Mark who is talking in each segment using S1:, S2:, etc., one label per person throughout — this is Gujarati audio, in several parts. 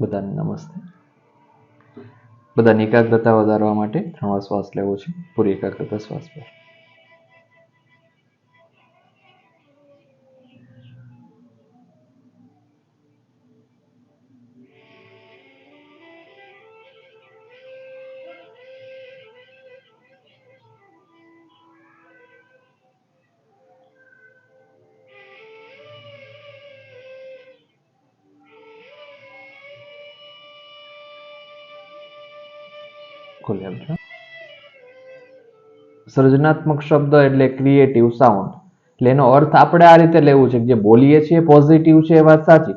S1: બધાને નમસ્તે. બધાની એકાગ્રતા વધારવા માટે ત્રણ શ્વાસ લેવો છે. પૂરી એકાગ્રતા શ્વાસ પર. ખોલી આપજો સર્જનાત્મક શબ્દ એટલે ક્રિએટિવ સાઉન્ડ એટલે એનો અર્થ આપણે આ રીતે લેવું છે જે બોલીએ છીએ પોઝિટિવ છે એ વાત સાચી.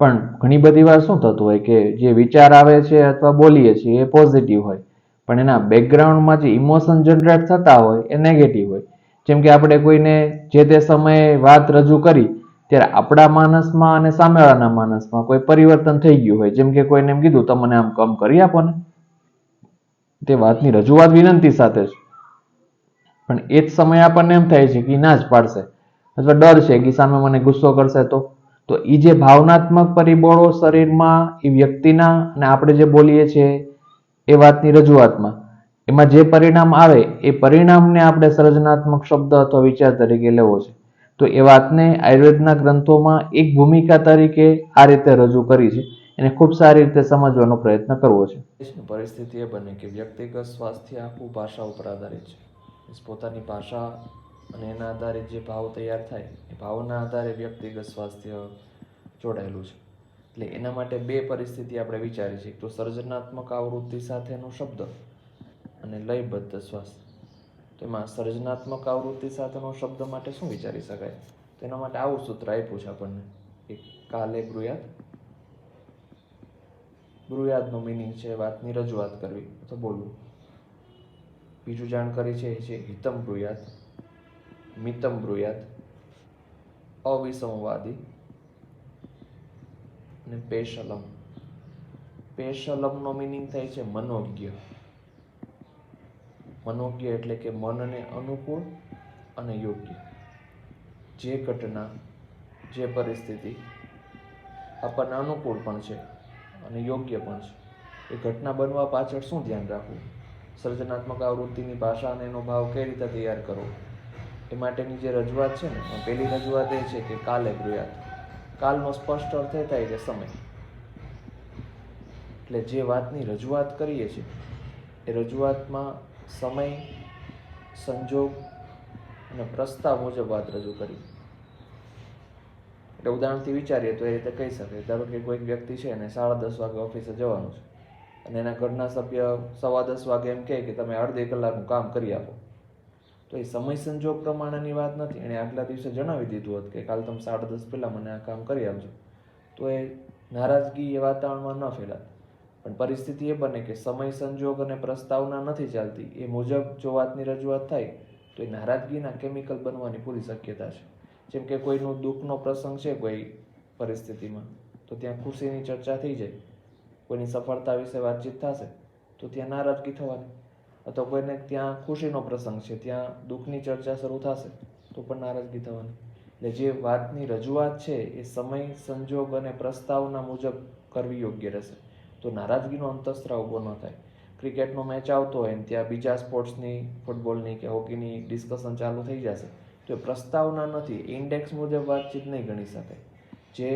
S1: પણ ઘણી બધી વાર શું થતું હોય કે જે વિચાર આવે છે અથવા બોલીએ છીએ એ પોઝિટિવ હોય. પણ એના બેકગ્રાઉન્ડમાં જે ઇમોશન જનરેટ થતા હોય એ નેગેટિવ હોય. જેમ કે આપણે કોઈને જે તે સમયે વાત રજૂ કરી, ત્યારે આપણા માનસમાં અને સામેવાળાના માનસમાં કોઈ પરિવર્તન થઈ ગયું હોય. જેમ કે કોઈને એમ કીધું તમને આમ કમ કરી આપો ને. તે વાતની રજૂઆત વિનંતી સાથે છે પણ એ જ સમયે આપણને એમ થાય છે કે ના જ પાડશે. અથવા ડર છે કે સામે મને ગુસ્સો કરશે તો. તો એ જે ભાવનાત્મક પરિબળો શરીરમાં એ વ્યક્તિના અને આપણે જે બોલીએ છીએ એ વાતની રજૂઆતમાં. એમાં જે પરિણામ આવે, એ પરિણામને આપણે સર્જનાત્મક શબ્દ અથવા વિચાર તરીકે લેવો છે. તો એ વાતને આયુર્વેદના ગ્રંથોમાં એક ભૂમિકા તરીકે આ રીતે રજૂ કરી છે. એને ખૂબ સારી રીતે સમજવાનો પ્રયત્ન કરવો છે. પરિસ્થિતિ એ બને કે વ્યક્તિગત સ્વાસ્થ્ય આખું ભાષા ઉપર આધારિત છે. પોતાની ભાષા અને એના આધારે જે ભાવ તૈયાર થાય, એ ભાવના આધારે વ્યક્તિગત સ્વાસ્થ્ય જોડાયેલું છે. એટલે એના માટે બે પરિસ્થિતિ આપણે વિચારી છે એક તો સર્જનાત્મક આવૃત્તિ સાથેનો શબ્દ અને લયબદ્ધ સ્વાસ્થ્ય. તો એમાં સર્જનાત્મક આવૃત્તિ સાથેનો શબ્દ માટે શું વિચારી શકાય? તો એના માટે આવું સૂત્ર આપ્યું છે આપણને. કે કાલે બ્રુયાત બ્રુયાદનો મિનિંગ છે વાતની રજૂઆત કરવી. તો બોલવું બીજું જાણકારી છે એ છે હિતમ બ્રુયાત મિતમ બ્રુયાત અવિસંવાદી અને પેશલમ. પેશલમનો મિનિંગ થાય છે મનોજ્ઞ. મનોજ્ઞ એટલે કે મનને અનુકૂળ અને યોગ્ય. જે ઘટના, જે પરિસ્થિતિ આપણને અનુકૂળ પણ છે. અને યોગ્ય પણ છે. એ ઘટના બનવા પાછળ શું ધ્યાન રાખવું? સર્જનાત્મક આવૃત્તિની ભાષા અને એનો ભાવ કઈ રીતે તૈયાર કરવો? એ માટેની જે રજૂઆત છે ને પહેલી રજૂઆત એ છે કે કાલે બ્રુયાત. કાલનો સ્પષ્ટ અર્થ એ થાય કે સમય. એટલે જે વાતની રજૂઆત કરીએ છીએ, એ રજૂઆતમાં સમય, સંજોગ અને પ્રસ્તાવ મુજબ વાત રજૂ કરી. એટલે ઉદાહરણથી વિચારીએ તો એ રીતે કહી શકાય ધારો કે કોઈક વ્યક્તિ છે અને સાડા દસ વાગે ઓફિસે જવાનું છે અને એના ઘરના સભ્ય સવા દસ વાગે એમ કહે કે તમે અડધી કલાકનું કામ કરી આપો. તો એ સમય સંજોગ પ્રમાણેની વાત નથી. એણે આગલા દિવસે જણાવી દીધું હોત કે કાલ તમે સાડા દસ પહેલાં મને આ કામ કરી આપજો. તો એ નારાજગી એ વાતાવરણમાં ન ફેલાત. પણ પરિસ્થિતિ એ બને કે સમય સંજોગ અને પ્રસ્તાવના નથી ચાલતી. એ મુજબ જો વાતની રજૂઆત થાય તો એ નારાજગીના કેમિકલ બનવાની પૂરી શક્યતા છે. જેમ કે કોઈનું દુઃખનો પ્રસંગ છે કોઈ પરિસ્થિતિમાં, તો ત્યાં ખુશીની ચર્ચા થઈ જાય. કોઈની સફળતા વિશે વાતચીત થશે, તો ત્યાં નારાજગી થવાની. અથવા કોઈને ત્યાં ખુશીનો પ્રસંગ છે, ત્યાં દુઃખની ચર્ચા શરૂ થશે, તો પણ નારાજગી થવાની. એટલે જે વાતની રજૂઆત છે, એ સમય, સંજોગ અને પ્રસ્તાવના મુજબ કરવી યોગ્ય રહેશે. તો નારાજગીનો અંતસ્ત્રાવ ઊભો ન થાય. ક્રિકેટનો મેચ આવતો હોય ને ત્યાં બીજા સ્પોર્ટ્સની, ફૂટબોલની કે હોકીની ડિસ્કશન ચાલુ થઈ જશે. તો પ્રસ્તાવના નથી ઇન્ડેક્સ મુજબ વાતચીત નહીં ગણી શકાય જે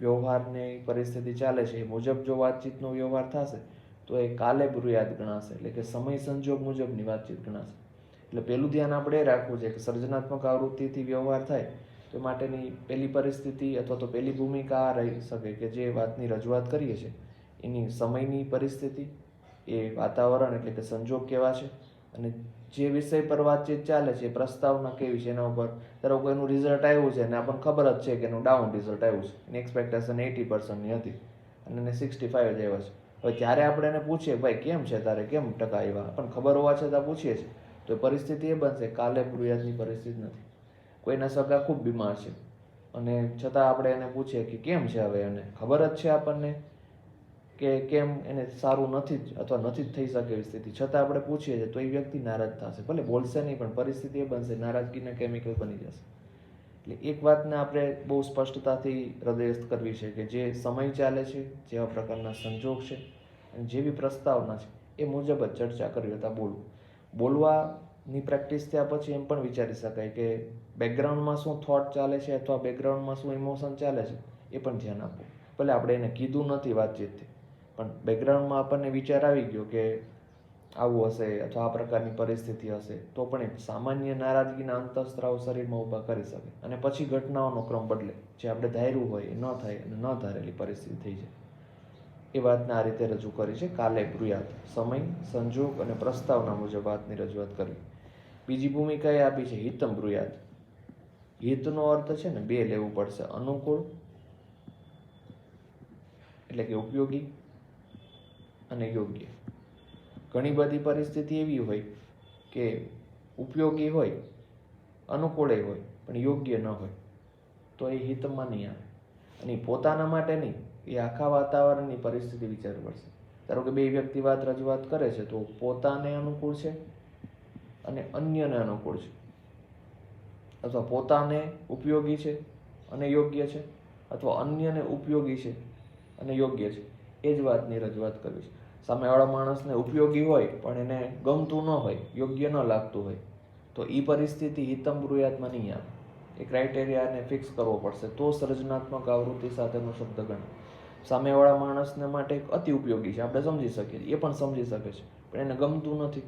S1: વ્યવહારની પરિસ્થિતિ ચાલે છે, એ મુજબ જો વાતચીતનો વ્યવહાર થશે, તો એ કાલે બુરિયાદ ગણાશે. એટલે કે સમય સંજોગ મુજબની વાતચીત ગણાશે. એટલે પહેલું ધ્યાન આપણે એ રાખવું છે કે સર્જનાત્મક આવૃત્તિથી વ્યવહાર થાય, તો માટેની પહેલી પરિસ્થિતિ અથવા તો પહેલી ભૂમિકા આ રહી શકે કે જે વાતની રજૂઆત કરીએ છીએ. એની સમયની પરિસ્થિતિ, એ વાતાવરણ એટલે કે સંજોગ કેવા છે અને જે વિષય પર વાતચીત ચાલે છે પ્રસ્તાવના કેવી છે, એના ઉપર ધારો કોઈનું રિઝલ્ટ આવ્યું છે અને આપણને ખબર જ છે કે એનું ડાઉન રિઝલ્ટ આવ્યું છે. એની એક્સપેક્ટેશન એટી પર્સન્ટની હતી અને એને સિક્સટી ફાઇવ જ આવ્યા છે. હવે ત્યારે આપણે એને પૂછીએ ભાઈ કેમ છે, તારે કેમ ટકા આવ્યા? પણ ખબર હોવા છતાં પૂછીએ છીએ. તો પરિસ્થિતિ એ બનશે. કાલે પૂર્યાદની પરિસ્થિતિ નથી. કોઈના સગા ખૂબ બીમાર છે. અને છતાં આપણે એને પૂછીએ કે કેમ છે હવે એને? ખબર જ છે આપણને. કે કેમ એને સારું નથી જ અથવા નથી જ થઈ શકે એવી સ્થિતિ. છતાં આપણે પૂછીએ છીએ, તો એ વ્યક્તિ નારાજ થશે. ભલે બોલશે નહીં, પણ પરિસ્થિતિ એ બનશે. નારાજગીના કેમિકલ બની જશે.
S2: એટલે એક વાતને આપણે બહુ સ્પષ્ટતાથી હૃદયસ્થ કરવી છે કે જે સમય ચાલે છે જેવા પ્રકારના સંજોગ છે, અને જેવી પ્રસ્તાવના છે, એ મુજબ જ ચર્ચા કરવી હતા બોલવું. બોલવાની પ્રેક્ટિસ થયા પછી એમ પણ વિચારી શકાય કે બેકગ્રાઉન્ડમાં શું થોટ ચાલે છે અથવા બેકગ્રાઉન્ડમાં શું ઇમોશન ચાલે છે, એ પણ ધ્યાન આપવું. ભલે આપણે એને કીધું નથી વાતચીતથી. પણ બેકગ્રાઉન્ડમાં આપણને વિચાર આવી ગયો કે આવું હશે અથવા આ પ્રકારની પરિસ્થિતિ હશે, તો પણ એ સામાન્ય નારાજગીના અંતઃસ્ત્રાવ શરીરમાં ઊભા કરી શકે. અને પછી ઘટનાઓનો ક્રમ બદલે, જે આપણે ધાર્યું હોય એ ન થાય અને ન ધારેલી પરિસ્થિતિ થઈ જાય. એ વાતને આ રીતે રજૂ કરી છે કાલે બ્રુયાત. સમય, સંજોગ અને પ્રસ્તાવના મુજબ વાતની રજૂઆત કરવી. બીજી ભૂમિકા એ આપી છે હિતમ બ્રુયાત. હિતનો અર્થ છે ને બે લેવું પડશે. અનુકૂળ એટલે કે ઉપયોગી અને યોગ્ય. ઘણી બધી પરિસ્થિતિ એવી હોય કે ઉપયોગી હોય, અનુકૂળે હોય, પણ યોગ્ય ન હોય. તો એ હિતમાં નહીં આવે. અને પોતાના માટે નહીં, એ આખા વાતાવરણની પરિસ્થિતિ વિચારવી પડશે. ધારો કે બે વ્યક્તિ વાત રજૂઆત કરે છે, તો પોતાને અનુકૂળ છે અને અન્યને અનુકૂળ છે. અથવા પોતાને ઉપયોગી છે અને યોગ્ય છે, અથવા અન્યને ઉપયોગી છે અને યોગ્ય છે. એ જ વાતની રજૂઆત કરવી છે સામેવાળા માણસને ઉપયોગી હોય, પણ એને ગમતું ન હોય, યોગ્ય ન લાગતું હોય, તો એ પરિસ્થિતિ હિતમ બ્રુયાતમાં નહીં આવે એ ક્રાઇટેરિયાને ફિક્સ કરવો પડશે. તો સર્જનાત્મક આવૃત્તિ સાથેનો શબ્દ ગણાય. સામેવાળા માણસને માટે એક અતિ ઉપયોગી છે. આપણે સમજી શકીએ છીએ. એ પણ સમજી શકે છે. પણ એને ગમતું નથી.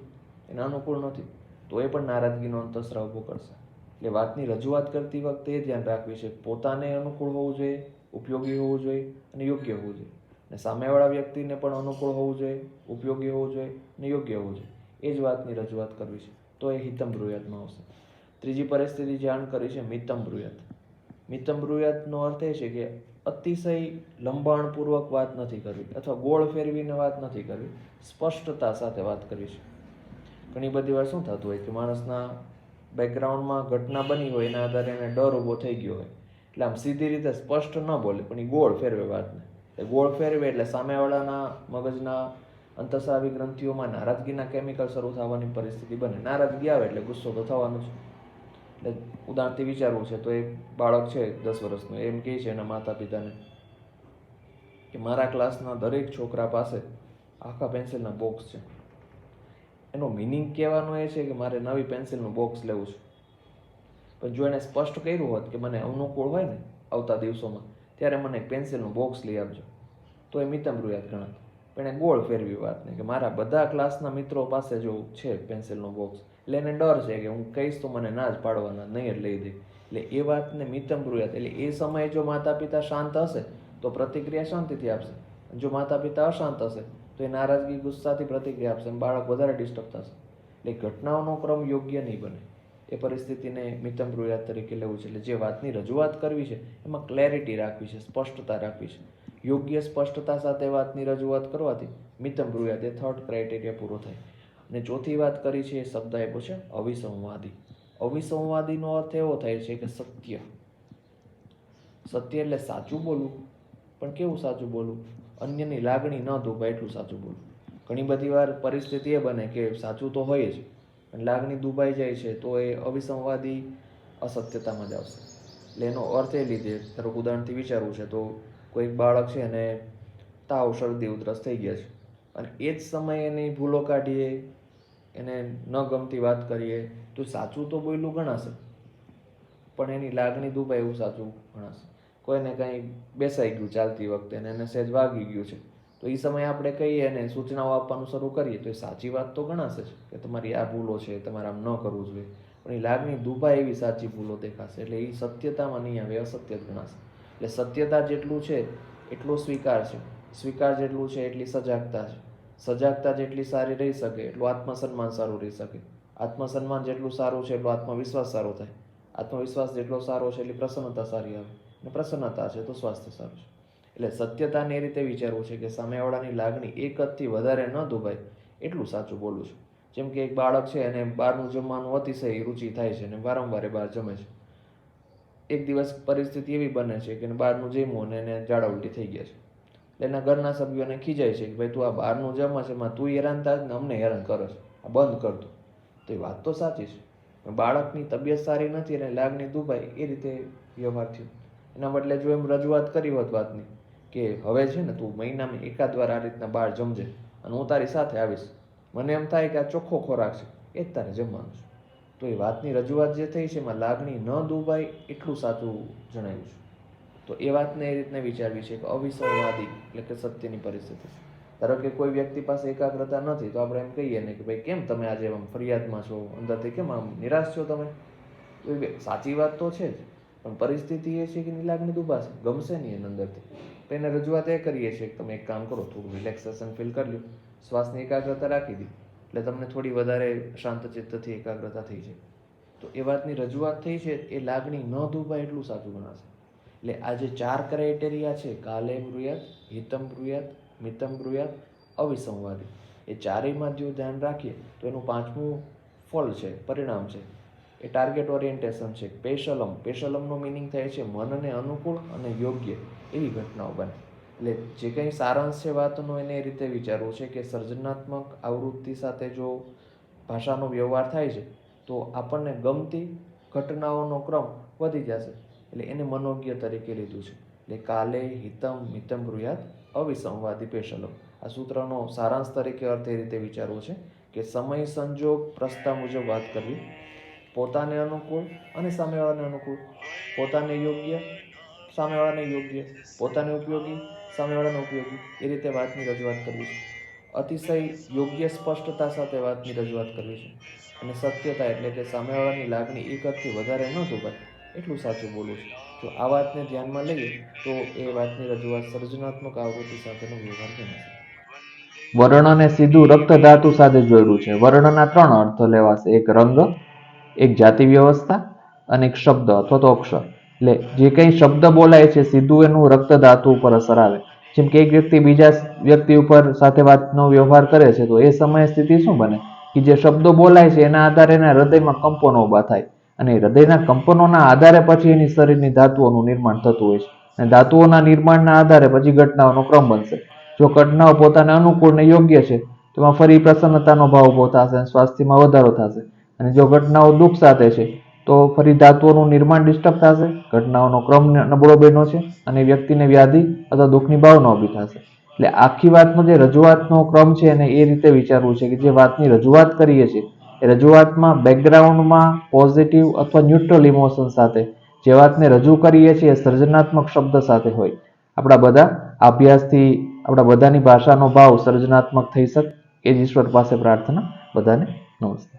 S2: એને અનુકૂળ નથી. તો એ પણ નારાજગીનો અંતસ્રાવ ઊભો કરશે એટલે વાતની રજૂઆત કરતી વખતે એ ધ્યાન રાખવી છે. પોતાને અનુકૂળ હોવું જોઈએ, ઉપયોગી હોવું જોઈએ અને યોગ્ય હોવું જોઈએ. અને સામેવાળા વ્યક્તિને પણ અનુકૂળ હોવું જોઈએ, ઉપયોગી હોવું જોઈએ અને યોગ્ય હોવું જોઈએ. એ જ વાતની રજૂઆત કરવી છે. તો એ હિતમ બ્રુયાતમાં આવશે. ત્રીજી પરિસ્થિતિ જાણ કરી છે મિતમ બ્રુયાત. મિતમ બ્રુયાતનો અર્થ એ છે કે અતિશય લંબાણપૂર્વક વાત નથી કરવી અથવા ગોળ ફેરવીને વાત નથી કરવી. સ્પષ્ટતા સાથે વાત કરવી છે. ઘણી બધી વાર શું થતું હોય કે માણસના બેકગ્રાઉન્ડમાં ઘટના બની હોય એના આધારે એને ડર ઊભો થઈ ગયો હોય. એટલે આમ સીધી રીતે સ્પષ્ટ ન બોલે, પણ એ ગોળ ફેરવે વાતને. ગોળ ફેરવે એટલે સામેવાળાના મગજના અંતસ્રાવી ગ્રંથિઓમાં નારાજગીના કેમિકલ શરૂ થવાની પરિસ્થિતિ બને. નારાજગી આવે એટલે ગુસ્સો તો થવાનો છે એટલે ઉદાહરણથી વિચારવું છે તો એક બાળક છે દસ વર્ષનું, એમ કહે છે એના માતા પિતાને કે મારા ક્લાસના દરેક છોકરા પાસે આખા પેન્સિલના બોક્સ છે. એનો મિનિંગ કહેવાનો એ છે કે મારે નવી પેન્સિલનું બોક્સ લેવું છે. પણ જો એણે સ્પષ્ટ કર્યું હોત કે મને અનુકૂળ હોય ને આવતા દિવસોમાં ત્યારે મને એક પેન્સિલનું બોક્સ લઈ આપજો. તો એ મિતમ યાદ ગણાત. પણ એ ગોળ ફેરવી વાતને કે મારા બધા ક્લાસના મિત્રો પાસે જો છે પેન્સિલનું બોક્સ એટલે એને ડર છે કે હું કહીશ તો મને ના જ પાડવાના, નહીં જ લઈ દે. એટલે એ વાતને મિતમ યાદ, એટલે એ સમયે જો માતા પિતા શાંત હશે, તો પ્રતિક્રિયા શાંતિથી આપશે. જો માતા પિતા અશાંત હશે, તો એ નારાજગી ગુસ્સાથી પ્રતિક્રિયા આપશે અને બાળક વધારે ડિસ્ટર્બ થશે. એટલે ઘટનાઓનો ક્રમ યોગ્ય નહીં બને. એ પરિસ્થિતિને મિતમ રૂયાત તરીકે લેવું છે. એટલે જે વાતની રજૂઆત કરવી છે, એમાં ક્લેરિટી રાખવી છે, સ્પષ્ટતા રાખવી છે. યોગ્ય સ્પષ્ટતા સાથે વાતની રજૂઆત કરવાથી મિતમ રૂયાત એ થર્ડ ક્રાઇટેરિયા પૂરો થાય. અને ચોથી વાત કરી છે એ શબ્દ આપ્યો છે, અવિસંવાદી. અવિસંવાદીનો અર્થ એવો થાય છે કે સત્ય. સત્ય એટલે સાચું બોલવું. પણ કેવું સાચું બોલવું? અન્યની લાગણી ન દુભાય એટલું સાચું બોલવું. ઘણી બધી વાર પરિસ્થિતિ એ બને કે સાચું તો હોય જ લાગણી દુબાઈ જાય છે, તો એ અવિસંવાદી અસત્યતામાં જ આવશે. એટલે એનો અર્થ એ લીધે ધારો ઉદાહરણથી વિચારવું છે, તો કોઈક બાળક છે અને તાવ શરદી ઉધરસ થઈ ગયા છે. અને એ જ સમયે એની ભૂલો કાઢીએ, એને ન ગમતી વાત કરીએ, તો સાચું તો બોયલું ગણાશે, પણ એની લાગણી દુભાય એવું સાચું ગણાશે. કોઈને કંઈ બેસાઈ ગયું ચાલતી વખતે અને એને સહેજ વાગી ગયું છે. તો એ સમયે આપણે કહીએ અને સૂચનાઓ આપવાનું શરૂ કરીએ તો એ સાચી વાત તો ગણાશે જ કે તમારી આ ભૂલો છે, તમારે આમ ન કરવું જોઈએ. પણ એ લાગણી દુભા એવી સાચી ભૂલો દેખાશે. એટલે એ સત્યતામાં નહીં આવે અસત્ય જ ગણાશે. એટલે સત્યતા જેટલું છે, એટલો સ્વીકાર છે. સ્વીકાર જેટલું છે, એટલી સજાગતા છે. સજાગતા જેટલી સારી રહી શકે, એટલું આત્મસન્માન સારું રહી શકે. આત્મસન્માન જેટલું સારું છે, એટલો આત્મવિશ્વાસ સારો થાય. આત્મવિશ્વાસ જેટલો સારો છે, એટલી પ્રસન્નતા સારી આવે. અને પ્રસન્નતા છે તો સ્વાસ્થ્ય સારું છે. એટલે સત્યતાને એ રીતે વિચારવું છે કે સામેવાળાની લાગણી એક હદથી વધારે ન દુભાય. એટલું સાચું બોલું છું. જેમ કે એક બાળક છે અને બહારનું જમવાનું અતિશય રુચિ થાય છે અને વારંવાર બહાર જમે છે. એક દિવસ પરિસ્થિતિ એવી બને છે કે બહારનું જમ્યું અને એને ઝાડા ઉલટી થઈ ગયા છે. એટલે એના ઘરના સભ્યોને ખીજાય છે કે ભાઈ તું આ બહારનું જમે છે, એમાં તું હેરાન થાય ને અમને હેરાન કરે છે. આ બંધ કર તું. તો એ વાત તો સાચી છે. બાળકની તબિયત સારી નથી અને લાગણી દુભાય એ રીતે વ્યવહાર થયો. એના બદલે જો એમ રજૂઆત કરી હોત વાતની કે હવે છે ને તું મહિનામાં એકાદ વાર આ રીતના બહાર જમજે અને હું તારી સાથે આવીશ. મને એમ થાય કે આ ચોખ્ખો ખોરાક છે, એ જ તારે જમવાનું છે. તો એ વાતની રજૂઆત જે થઈ છે એમાં લાગણી ન દુભાય એટલું સાચું જણાવ્યું છે. તો એ વાતને એ રીતને વિચારવી છે કે અવિસંવાદી એટલે કે સત્યની પરિસ્થિતિ ધારો કે કોઈ વ્યક્તિ પાસે એકાગ્રતા નથી તો આપણે એમ કહીએ ને કે ભાઈ કેમ તમે આજે આમ ફરિયાદમાં છો? અંદરથી કેમ આમ નિરાશ છો તમે? સાચી વાત તો છે જ. પણ પરિસ્થિતિ એ છે કે એની લાગણી દુભાશે ગમશે નહીં એની અંદરથી. તો એને રજૂઆત એ કરીએ છીએ કે તમે એક કામ કરો, થોડું રિલેક્સેશન ફીલ કરી લો શ્વાસની એકાગ્રતા રાખી દી. એટલે તમને થોડી વધારે શાંત ચિત્તથી એકાગ્રતા થઈ જાય. તો એ વાતની રજૂઆત થઈ છે, એ લાગણી ન દુભાય એટલું સાચું ગણાશે. એટલે આ જે ચાર ક્રાઇટેરિયા છે કાલે બ્રુયાત હિતમ બ્રુયાત મિતમ બ્રુયાત અવિસંવાદી. એ ચારેયમાં જો ધ્યાન રાખીએ, તો એનું પાંચમું ફળ છે, પરિણામ છે. એ ટાર્ગેટ ઓરિએન્ટેશન છે. પેશલમ. પેશલમનો મિનિંગ થાય છે મનને અનુકૂળ અને યોગ્ય એવી ઘટનાઓ બને. એટલે જે કંઈ સારાંશ છે વાતનો એને એ રીતે વિચારવું છે કે સર્જનાત્મક આવૃત્તિ સાથે જો ભાષાનો વ્યવહાર થાય છે, તો આપણને ગમતી ઘટનાઓનો ક્રમ વધી જશે. એટલે એને મનોજ્ઞ તરીકે લીધું છે. એટલે કાલે હિતમ મિતમ બ્રુયાત અવિસંવાદી પેશલમ. આ સૂત્રનો સારાંશ તરીકે અર્થ એ રીતે વિચારવો છે કે સમય સંજોગ પ્રસ્તાવ મુજબ વાત કરવી પોતાને અનુકૂળ અને સામેવાળાને અનુકૂળ. પોતાને યોગ્ય, સામેવાળાને યોગ્ય. પોતાને ઉપયોગી, સામેવાળાને ઉપયોગી. એ રીતે વાતની રજૂઆત કરવી છે. અતિશય યોગ્ય સ્પષ્ટતા સાથે વાતની રજૂઆત કરવી છે. અને સત્યતા એટલે કે સામેવાળાની લાગણી એક હદથી વધારે ન દુભાય એટલું સાચું બોલવું છે. જો આ વાતને ધ્યાનમાં લઈએ, તો એ વાતની રજૂઆત સર્જનાત્મક આવૃત્તિ સાથેનો વ્યવહાર ગણાશે
S1: વર્ણને સીધું રક્ત ધાતુ સાથે જોડ્યું છે. વર્ણના ત્રણ અર્થ લેવાશે. એક રંગ એક જાતિ વ્યવસ્થા અને એક શબ્દ અથવા તો અક્ષર. એટલે જે કંઈ શબ્દ બોલાય છે સીધું એનું રક્ત ધાતુ ઉપર અસર આવે. જેમ કે એક વ્યક્તિ બીજા વ્યક્તિ ઉપર સાથે વાતનો વ્યવહાર કરે છે, તો એ સમયે સ્થિતિ શું બને? કે જે શબ્દો બોલાય છે, એના આધારે એના હૃદયમાં કંપનો ઊભા થાય. અને હૃદયના કંપનોના આધારે પછી એની શરીરની ધાતુઓનું નિર્માણ થતું હોય છે. અને ધાતુઓના નિર્માણના આધારે પછી ઘટનાઓનો ક્રમ બનશે. જો ઘટનાઓ પોતાને અનુકૂળ ને યોગ્ય છે તો એમાં ફરી પ્રસન્નતાનો ભાવ ઊભો થશે સ્વાસ્થ્યમાં વધારો થશે. અને જો ઘટનાઓ દુઃખ સાથે છે, તો ફરી ધાતુઓનું નિર્માણ ડિસ્ટર્બ થશે, ઘટનાઓનો ક્રમ નબળો બન્યો છે અને વ્યક્તિને વ્યાધિ અથવા દુઃખની ભાવના ઊભી થશે. એટલે આખી વાતનો જે રજૂઆતનો ક્રમ છે એને એ રીતે વિચારવું છે કે જે વાતની રજૂઆત કરીએ છીએ, એ રજૂઆતમાં બેકગ્રાઉન્ડમાં પોઝિટિવ અથવા ન્યુટ્રલ ઇમોશન સાથે, જે વાતને રજૂ કરીએ છીએ એ સર્જનાત્મક શબ્દ સાથે હોય. આપણા બધા અભ્યાસથી આપણા બધાની ભાષાનો ભાવ સર્જનાત્મક થઈ શકે. એ જ ઈશ્વર પાસે પ્રાર્થના. બધાને નમસ્તે